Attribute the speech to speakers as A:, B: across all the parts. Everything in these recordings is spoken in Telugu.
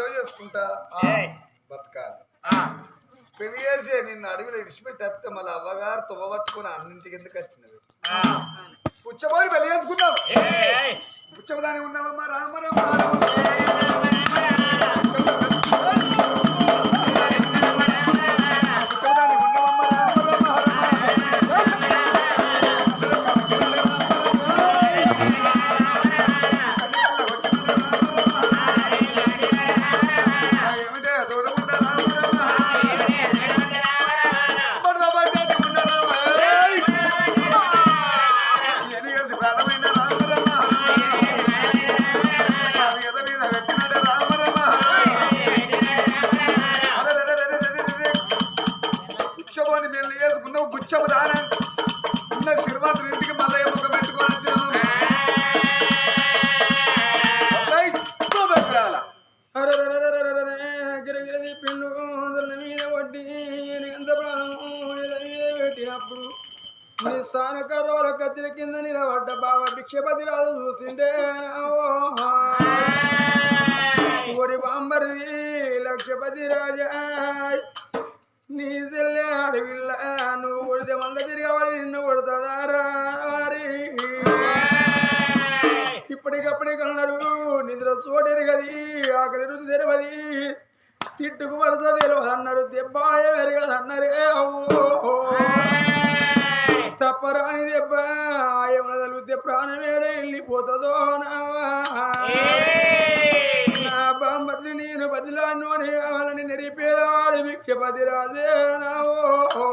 A: సేవ చేసుకుంటా? బతకాలి. పెళ్ళి చేసి నిన్ను అడవిలో ఇడిచిపెట్టేస్తే మళ్ళీ అవ్వగారు తువ్వబట్టుకుని అన్నింటికి ఎందుకు వచ్చినవి? పుచ్చబోయి పెళ్ళి చేసుకున్నావు పుచ్చబదాని ఉన్నావమ్మా. రామ
B: క్షపతి రాజు చూసిండే ఓరి బాంబరిది లక్షపతి రాజా నీ చెల్లె అడవిల్ల నువ్వు కొడితే మంద తిరగవాలి నిన్ను కొడతారా ఇప్పటికప్పుడే కన్నారు నిద్ర చోటెరగది ఆకలి రుచి తెరవది. తిట్టుకు వరద తెరవదన్నారు దెబ్బ ఎరగదన్నారు తప్ప రాని దెబ్బ ఏమన తగిలితే ప్రాణమేడ వెళ్ళిపోతుందో నా నేను బదిలా నూనె కావాలని నెరిపేదవాడు భిక్ష పది నావో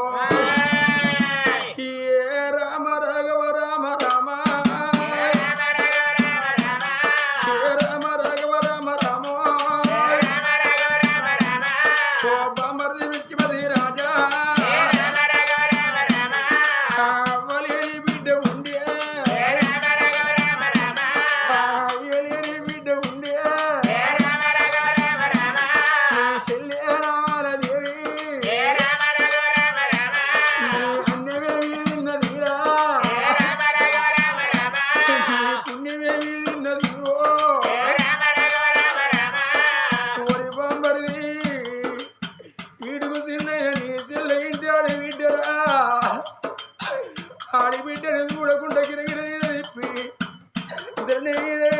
B: menina.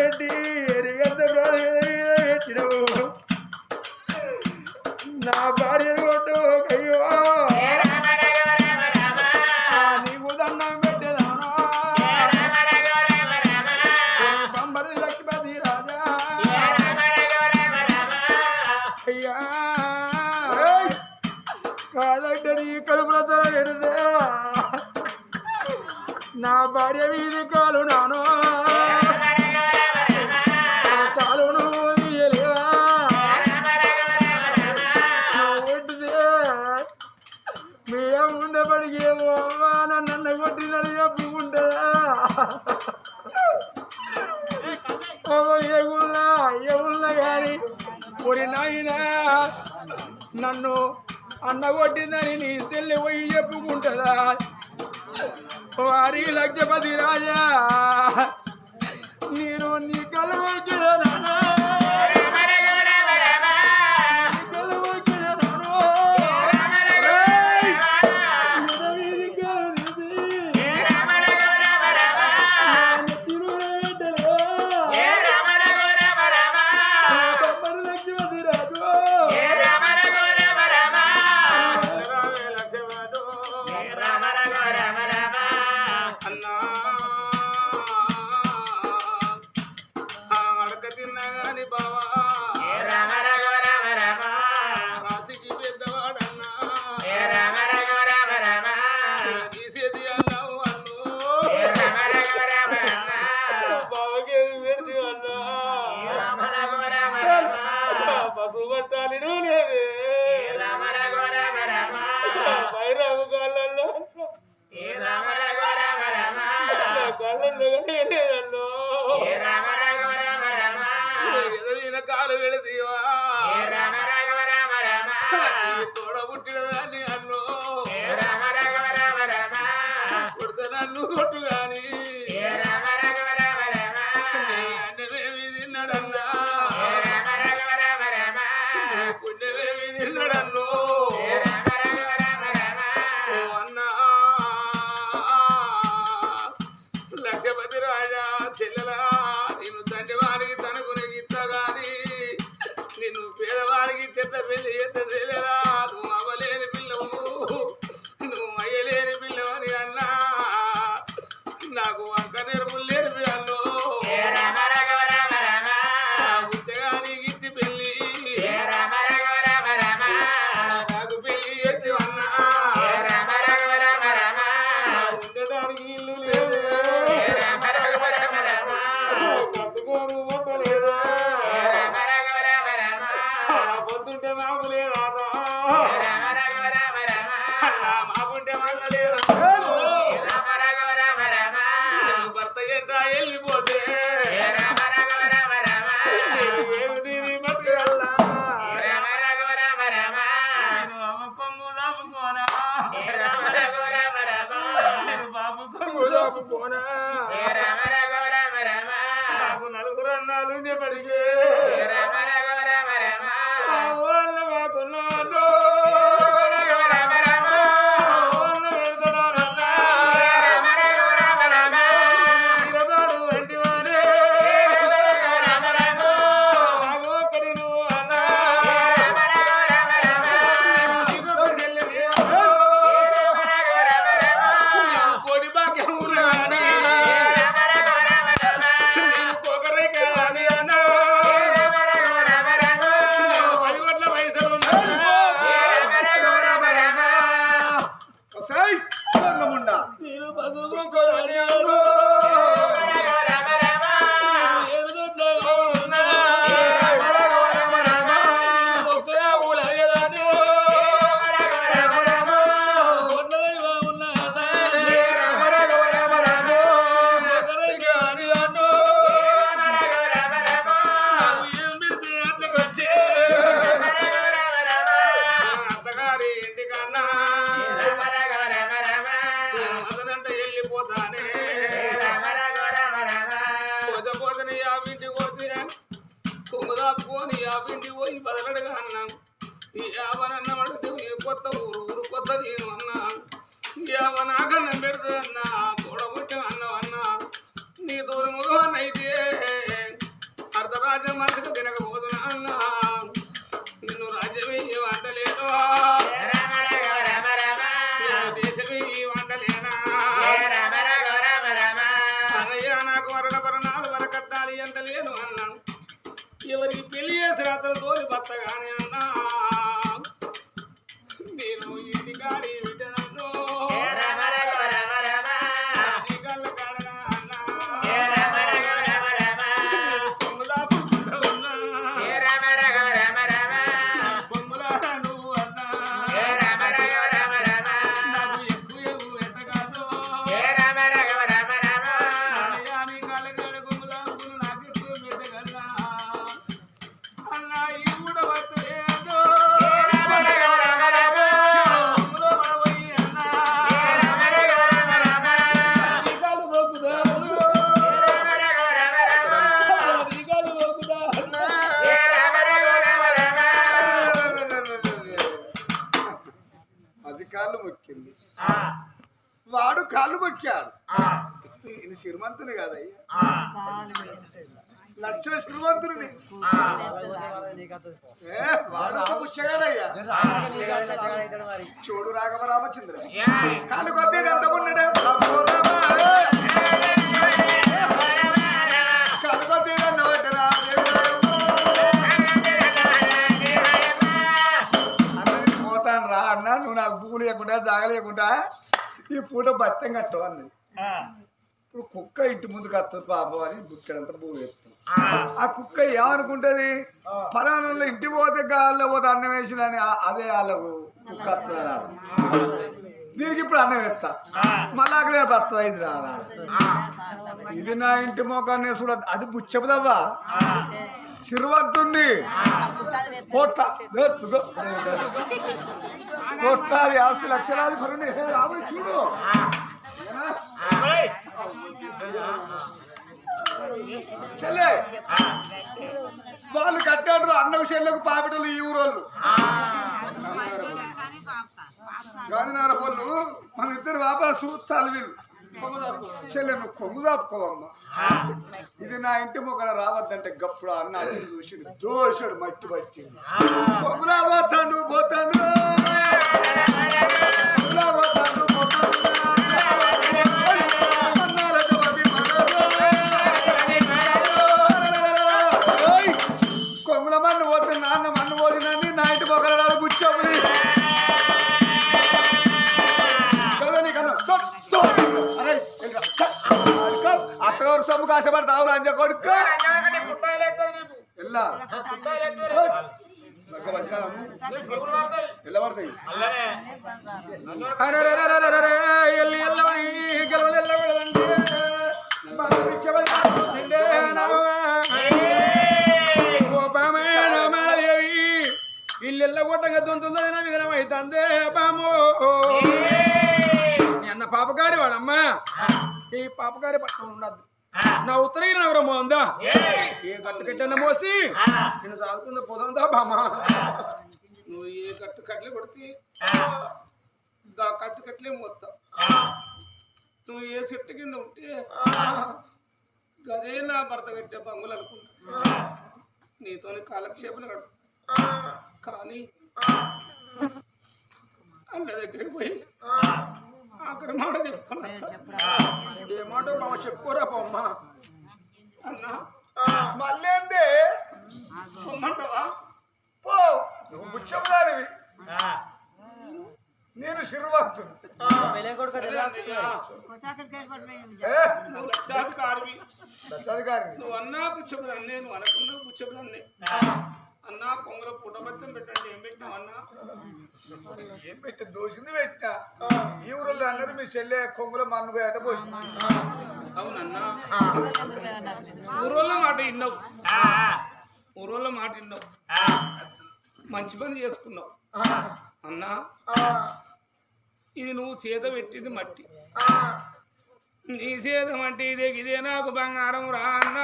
B: చెప్పుకుంటుందా
C: వారి లక్షపతి రాజా నేను నీ కళ్ళు నేను ఇంటి
A: చూడు రాఘవ రామచంద్ర కాలు కొద్ది ఎంత ఉన్నాడే నువ్వు నాకు పువ్వు లేకుండా జాగలేకుండా ఈ పూట బత్తం కట్టవు అన్నది ఇప్పుడు కుక్క ఇంటి ముందుకు వస్తుంది పాపం అని బుక్కడంతా పువ్వు వేస్తాం ఆ. కుక్క ఏమనుకుంటది? పలానా ఇంటి పోతే గాల్లో పోతే అన్నం వేసిందని అదే వాళ్ళకు కుక్క వస్తుంది రాదు? దీనికి ఇప్పుడు అన్నం వేస్తా. మళ్ళీ అక్కడే వస్తుంది ఇది రాదా? ఇది నా ఇంటి మోకాన్ని చూడ అది బుచ్చపుదవ్వా చిరువద్దుంది కోట్ల నేర్పుగో. కోట్లాది ఆస్తి లక్షలాది రాముడు చూడు. చెల్లెకు పాపిటలు ఈ ఊరోళ్ళు. గాంధీనగర పళ్ళు మన ఇద్దరు వ్యాపార చూస్తాను వీళ్ళు. నువ్వు కొంగు దాపుకోవమ్మా. ఇది నా ఇంటి మొక్కన రావద్దంటే గప్పుడు అన్న చూసి దోషుడు మట్టి పట్టి. పొగులా పోతాడు పోతాడు పోతాడు సొమ్ము కాసపడతావు లంజ కొడుకు ఎలా పడతాయి. ఇల్లెల్ల కొట్టగా దొంతుందని విధనం అవుతుంది బామో మీ అన్న పాపగారి వాడమ్మా. ఈ పాపగారి పట్టణం ఉండద్దు. నా ఉత్తరీన ఎవరమ్మా ఉందా? ఏ. కట్టు కట్టన్న మోసి. నేను సాగుతుందా పోదా బామా నువ్వు ఏ కట్టు కట్లే కొడితే గా కట్టు కట్లే మోస్తావు నువ్వు ఏ చెట్టు కింద ఉంటే గదే నా భర్త కట్టే బంగులు అనుకుంటా. నీతో కాలక్షేపలు గడుపు కానీ అన్న దగ్గరికి పోయి ఆఖరి మాట చెప్పుకున్నా ఏ మాట బావ చెప్పుకోరా పొమ్మ అన్నా మళ్ళీ పొమ్మంటావా పో. నువ్వు ముచ్చమదానివి నేను శిరుభక్తుడు ఏ?
C: నువ్వు అన్నా పుచ్చబులన్నే నువ్వు అనకున్నా పుచ్చబులన్నే అన్నా పొంగల పుట్టబద్దం పెట్టండి. ఏం పెట్టినావు అన్నా?
A: ఏం పెట్టి? దోషింది పెట్టినా ఈ ఊరిలో అన్నది మీ చెల్లె కొంగుల మన్ను పోయట పోసింది
C: అవునన్నా. ఊరోళ్ళ మాట విన్నావు. ఊరోళ్ళ మాట విన్నావు. మంచి పని చేసుకున్నావు. అన్నా ఇది నువ్వు చేత పెట్టింది మట్టి. నీ చేతం అంటే ఇదే ఇదే నాకు బంగారం రా అన్న.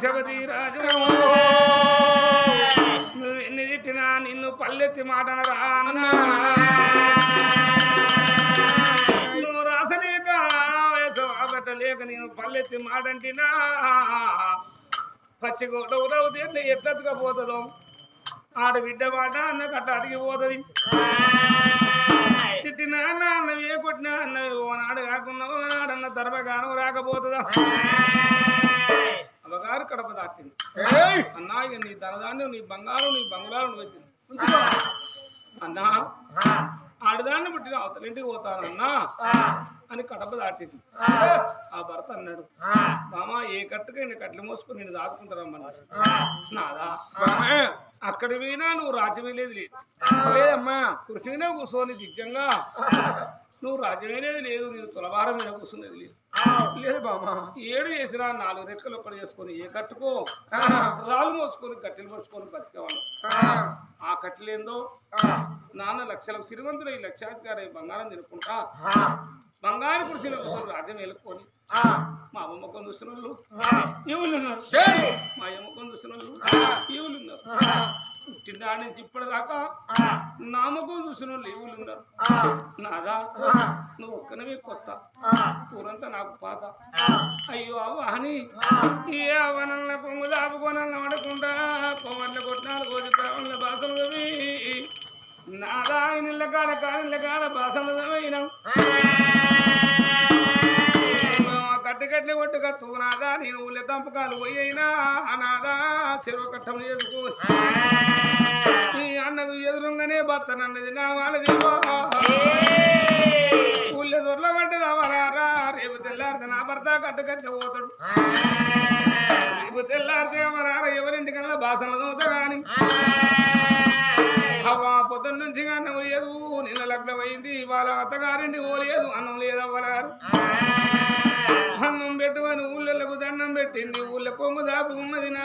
C: లక్షపతి రాజు తిట్టినా నిన్ను పల్లెత్తి మాట రా నువ్వు రాసలేక వేసవా నేను పల్లెత్తి మాటంటినా పచ్చి గొడవరవు తీర్లు ఎత్తగా పోతుందో. ఆడబిడ్డ మాట అన్న కట్ట అడిగిపోతుంది తిట్టినా అన్న ఏ కొట్టినా అన్న ఓనాడు కాకుండా ఓనాడన్న దర్భగానం రాకపోతుందా? అమ్మగారు కడప దాటింది. అన్నా ఇక నీ ధనధాన్యం నీ బంగారం నీ బంగారం వచ్చింది. అన్నా ఆడదాన్ని పుట్టిన అవతల ఇంటికి పోతానన్నా అని కడప దాటింది. ఆ. భర్త అన్నాడు మామ ఏ కట్టుకైనా కట్లు మోసుకొని నేను దాచుకుంటారమ్మన్నాడు నాదా? అక్కడ పోయినా నువ్వు రాజ్యం లేదు లేదు లేదమ్మా మీద కూర్చొని దిగ్గంగా నువ్వు రాజ్యం లేదు నేను తులవారం మీద కూర్చునేది లేదు లేదు బామా ఏడు చేసినా నాలుగు రెక్కలు ఒక్కడు చేసుకొని ఏ కట్టుకో రాళ్ళు మోసుకొని కట్టెలు మోసుకొని బతికేవాళ్ళు ఆ. కట్టెలేందో? నాన్న లక్షల సిరివంతులు ఈ లక్షాధికారి బంగారం తినుకుంటా. బంగారు కూర్చొని రాజ్యం వెళ్ళుకొని మా అమ్మ ముఖం చూసిన వాళ్ళు ఈవులు ఉన్నారు. మా అమ్మ ముఖం చూసిన వాళ్ళు ఈవులు ఉన్నారు. పుట్టిన నుంచి ఇప్పటిదాకా నామకం చూసిన లేవులు ఉన్నారు నాదా? నువ్వు ఒక్కనవే కొత్త. ఊరంతా నాకు పాత అయ్యో అవ్వ అని ఏ అవనన్న పొంగు దాపుకొనన్న పడకుండా కొమ్మట్ల కొట్టినాలు కోసి ప్రాణుల బాసలు తవ్వి నాదా ఇళ్ళ కాడ కానిళ్ళ కాడ బాసలు తవ్వినాం కట్టి కట్టి కొట్టు కత్తు నాదా నేను ఊళ్ళ దంపకాలు పోయినా నాదా చెరువు కట్టం చేసుకో ఈ అన్నకు ఎదురుగానే బత్తనన్నది నా వాళ్ళది ఊళ్ళో దొరల పడ్డది అవరారా రేపు తెల్లారితే నా భర్త కట్టు కట్టి పోతాడు. రేపు తెల్లారితే అవరారా ఎవరింటికల్లా బాసన దోత గాని అవ్వ పొద్దున్న నుంచి అన్నం లేదు నిన్న లగ్నం అయింది వాళ్ళ అత్తగారింటి పోలేదు అన్నం లేదు అవ్వరారు అన్నం పెట్టుమని ఊళ్ళకు దండం పెట్టింది ఊళ్ళో కొమ్ము దాపుకున్నది నా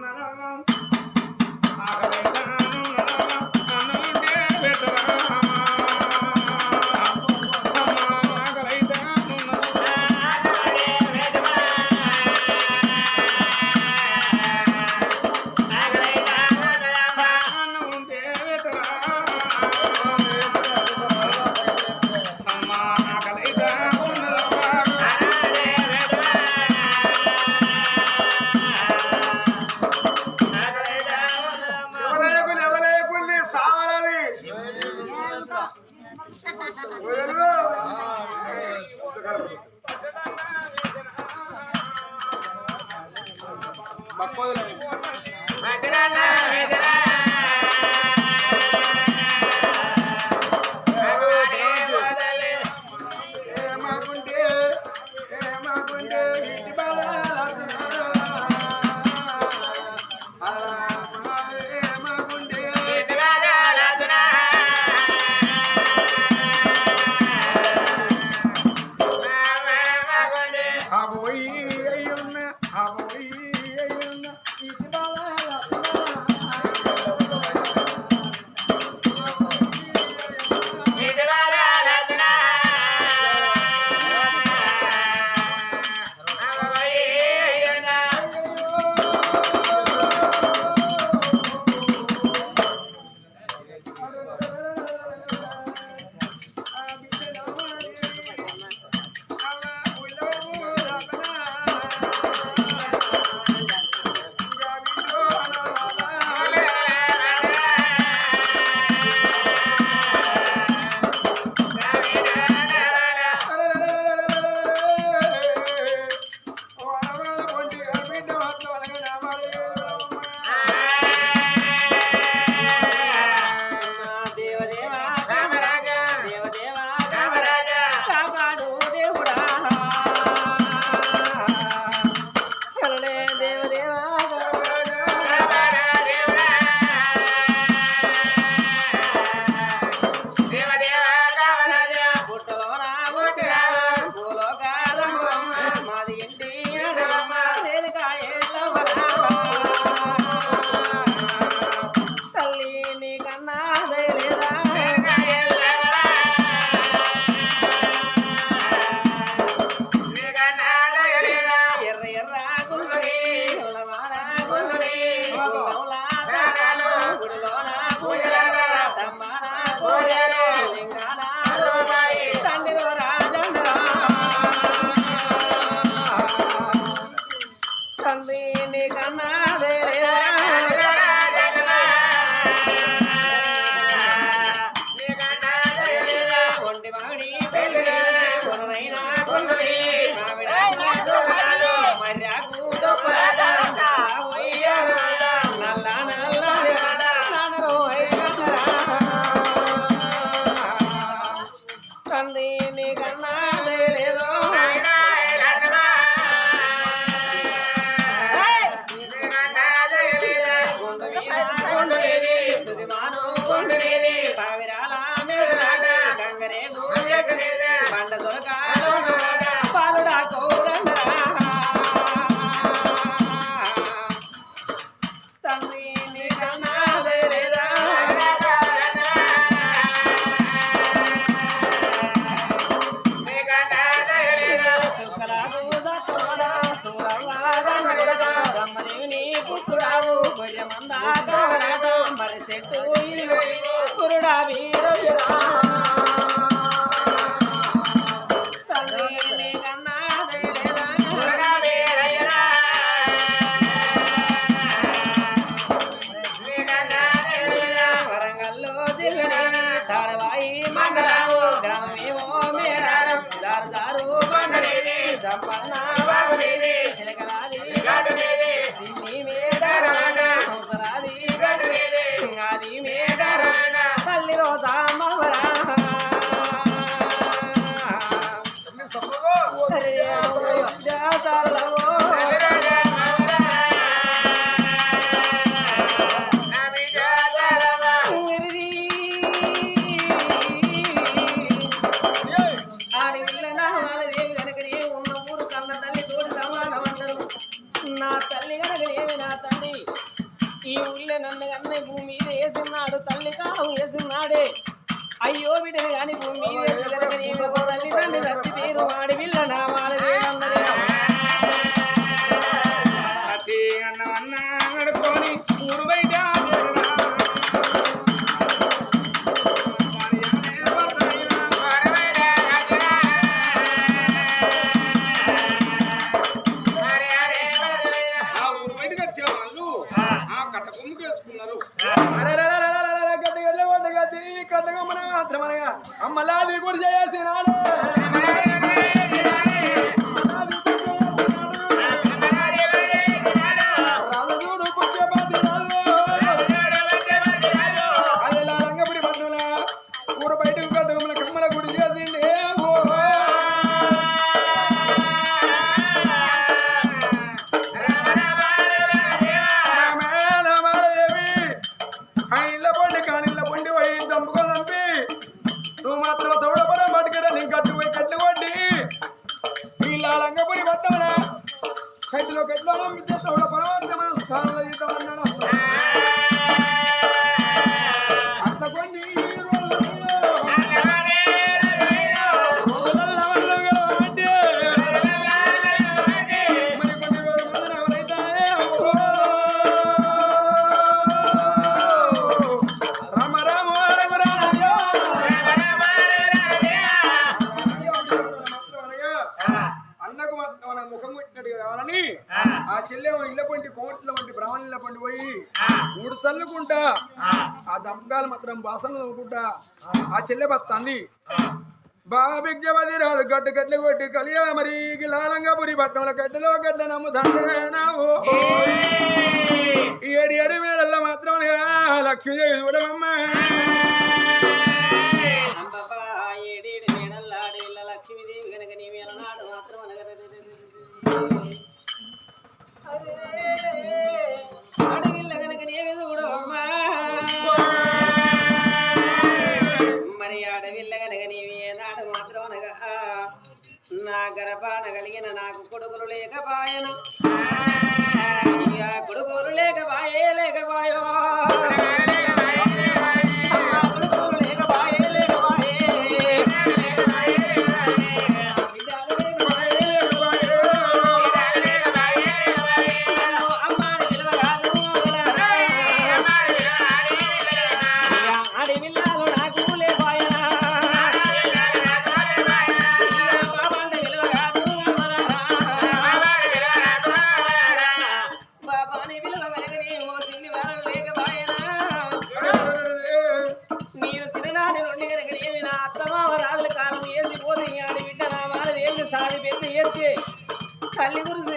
C: 要啥 मेरे
D: को जय सिनाना వసంత గుడ్డ
C: ఆ
A: చెల్లె బత్తంది. బాబిజ్ఞవది రాదు గడ్డు గడ్డలు కొట్టి కలియా మరి గిలాలంగా పురి పట్టణంలో గడ్డలో గడ్డ నమ్ముదంటే నావు. ఏడు ఏడు మేడల్లో మాత్రం లక్ష్మీదేవి చూడమమ్మా
D: లక్ష్మీదేవి కనుక నీవేళ మాత్రం పాపాన కలిగిన నాకు కొడుకులు లేక పాయను కొడుకులు లేక పాయే sale.